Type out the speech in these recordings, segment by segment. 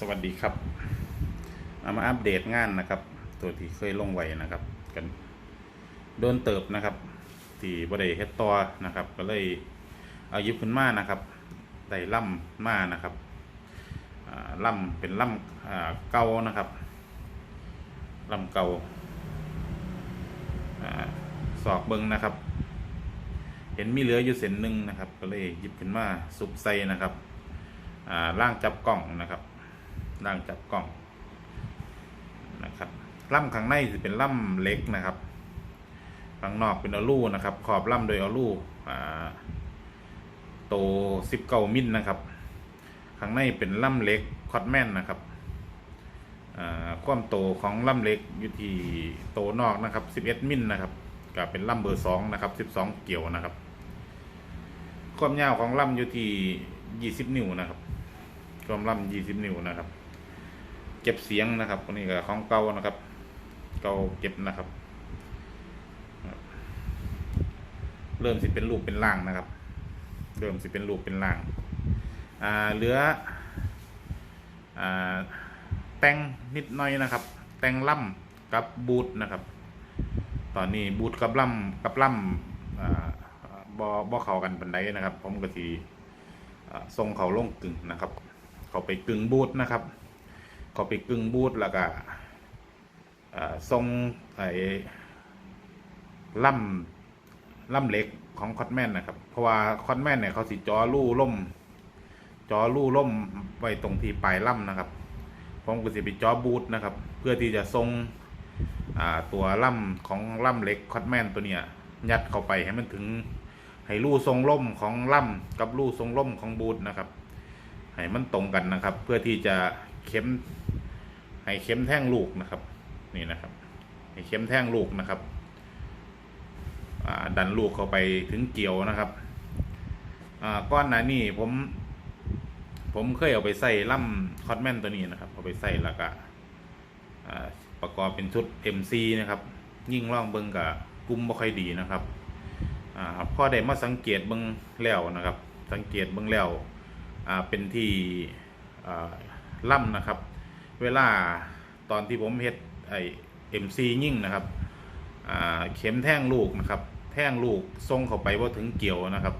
สวัสดีครับเอามาอัปเดตงานนะครับ ตัวที่เคยลงไว้นะครับ กันโดนเติบนะครับที่บริเฮ็ดต่อนะครับ ก็เลยเอายิบขึ้นมานะครับได้ล่ำมานะครับอ่าล่ำเป็นล่ำอ่าเก่านะครับล่ำเก่าอ่าสอกเบิงนะครับ เห็นมีเหลืออยู่เส้นหนึ่งนะครับ ก็เลยหยิบขึ้นมาสุบใส่นะครับอ่าล่างจับกล่องนะครับ ล่างจับกล่องนะครับล่ำข้างในจะเป็นล่ำเล็กนะครับข้างนอกเป็นอลูนะครับ ขอบล่ำโดยอลูอ่าโตสิบเก้ามิลนะครับข้างในเป็นล่ำเล็กคอตแมนนะครับความโตของล่ำเล็กอยู่ที่โตนอกนะครับสิบเอ็ดมิลนะครับก็เป็นล่ำเบอร์สองนะครับสิบสองเกี่ยวนะครับ ความยาวของล่ำอยู่ที่ยี่สิบนิ้วนะครับความล่ำยี่สิบนิ้วนะครับ เก็บเสียงนะครับตัวนี้ก็ของเก่านะครับ เก่าเก็บนะครับ เริ่มสิเป็นรูปเป็นร่างนะครับ เริ่มสิเป็นรูปเป็นร่างอ่าเหลืออ่าแต่งนิดหน่อยนะครับ แต่งล่ำกับบูทนะครับ ตอนนี้บูทกับล่ำกับล่ำอ่าบอบอเขากันปันไดนะครับ ผมก็ทีอ่าทรงเขาลงกึ่งนะครับ เขาไปกึ่งบูทนะครับ เขาไปกึ่งบูทแล้วก็อ่าทรงไอ้ล่ำล่ำเหล็กของคอตแมนนะครับ เพราะว่าคอตแมนเนี่ยเขาสิจอลู่ล่มจอลู่ล่มไว้ตรงที่ปลายล่ำนะครับผมก็สิไปจอบูทนะครับ เพื่อที่จะทรงตัวล่ำของล่ำเหล็กคอตแมนตัวเนี้ยยัดเข้าไปให้มันถึงให้ลู่ทรงล่มของล่ำกับลู่ทรงล่มของบูทนะครับให้มันตรงกันนะครับ เพื่อที่จะเข็ม ให้เข็มแท่งลูกนะครับ นี่นะครับ ให้เข็มแท่งลูกนะครับดันลูกเข้าไปถึงเกี่ยวนะครับก้อนหนานี่ผม ผมเคยเอาไปใส่ล่ำคอตแมนตัวนี้นะครับเอาไปใส่แล้วก็ประกอบเป็นชุด MC นะครับ ยิ่งล่องเบิงกับกุ้มบ่ค่อยดีนะครับอ่อได้มาสังเกตเบิงแล้วนะครับ สังเกตเบิงแล้วเป็นที่ล่ำนะครับ เวลาตอนที่ผมเฮ็ดไอเอ็มซียิ่งนะครับเข็มแท่งลูกนะครับ แท่งลูกทรงเข้าไปว่าถึงเกี่ยวนะครับ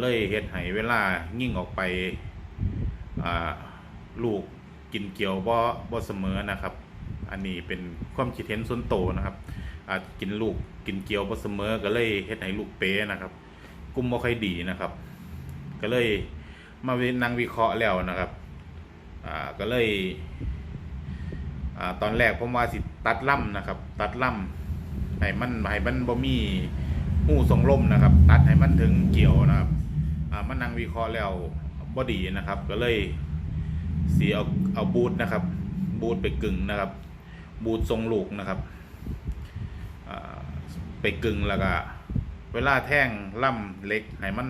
เลยเฮ็ดให้เวลายิ่งออกไปลูกกินเกี่ยวบ่บ่เสมอนะครับ อันนี้เป็นความคิดเห็นส่วนโตวนะครับกินลูกกินเกี๊ยวบ่เสมอก็เลยเฮ็ดให้ลูกเป๊นะครับกุมบ่ค่อยดีนะครับ ก็เลยมาเว้นนั่งวิเคราะห์แล้วนะครับ อ่าก็เลยอ่าตอนแรกผมว่าสิตัดล่ำนะครับ ตัดล่ำให้มันให้มันบ่มีหูทรงล่มนะครับ ตัดให้มันถึงเกี่ยวนะครับอ่ามันนั่งวิเคราะห์แล้วบ่ดีนะครับ ก็เลยเสียเอาเอาบูทนะครับ บูทไปกึ่งนะครับ บูททรงลูกนะครับไปกึ่งแล้วก็เวลาแท่งล่ำเล็กให้มัน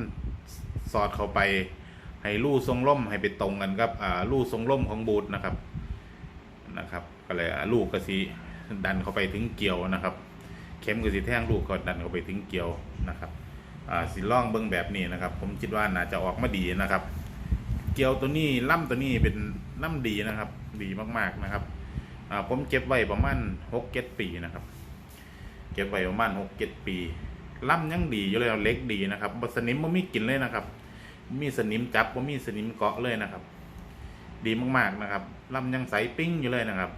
สอดเข้าไป ให้ลู่ทรงล่มให้ไปตรงกันกับอ่าลู่ทรงล่มของบูทนะครับนะครับ ก็เลยลูกก็สิดันเข้าไปถึงเกี่ยวนะครับ เข็มก็สิแท่งลูกก็ดันเข้าไปถึงเกี่ยวนะครับอ่าสิล่องเบิ้งแบบนี้นะครับ ผมคิดว่าน่าจะออกมาดีนะครับ เกี่ยวตัวนี้ล่ำตัวนี้เป็นล่ำดีนะครับ ดีมากๆนะครับอ่าผมเก็บไว้ประมาณหกเจ็ดปีนะครับ เก็บไว้ประมาณหกเจ็ดปีล่ำยังดีอยู่เลยเล็กดีนะครับบสนิมมันมีกินเลยนะครับ มีสนิมจับว่ามีสนิมเกาะเลยนะครับ ดีมากๆนะครับลำยังใสปิ้งอยู่เลยนะครับ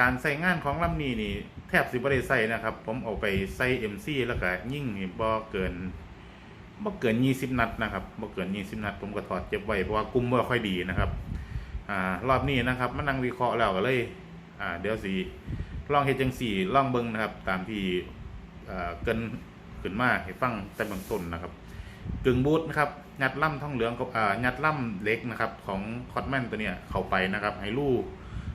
การใส่งานของลำนี้นี่ แทบสิบ่ได้ใส่นะครับ ผมเอาไปใส่เอ็มซีแล้วก็ยิ่งบ่เกินบ่เกินยี่สิบนัดนะครับบ่เกินยี่สิบนัด ผมก็ถอดเก็บไว้เพราะว่ากุมบ่ค่อยดีนะครับอรอบนี้นะครับมานั่งวิเคราะห์แล้วก็เลยเดี๋ยวสิลองเฮ็ดจังสี่ลองเบิ่งนะครับ ตามที่เอ่อเกินขึ้นมาให้ฟังแต่เบื้องต้นนะครับ กึ่งบูทนะครับยัดล่ำท่องเหลืองกับอ่ายัดล่ำเล็กนะครับ ของคอตแมนตัวเนี้ยเข้าไปนะครับ ให้ลู่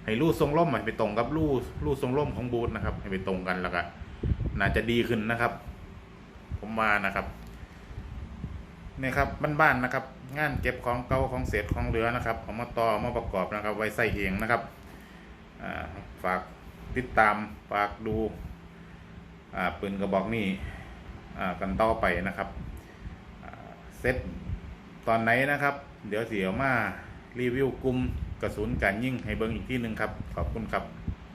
ให้ลู่ทรงล่มให้ไปตรงกับลู่ลู่ทรงล่มของบูทนะครับ ให้ไปตรงกันแล้วก็น่าจะดีขึ้นนะครับ ผมมานะครับนี่ครับบ้านๆนะครับ งานเก็บของเก่าของเศษของเหลือนะครับเอามาต่อมาประกอบนะครับ ไว้ใส่เองนะครับฝากติดตามฝากดูปืนกระบอกนี้อ่กันต่อไปนะครับ เซตตอนไหนนะครับ เดี๋ยวเสียวมารีวิวกลุ่มกระสุนการยิงให้เบิ้งอีกที่หนึ่งครับ ขอบคุณครับ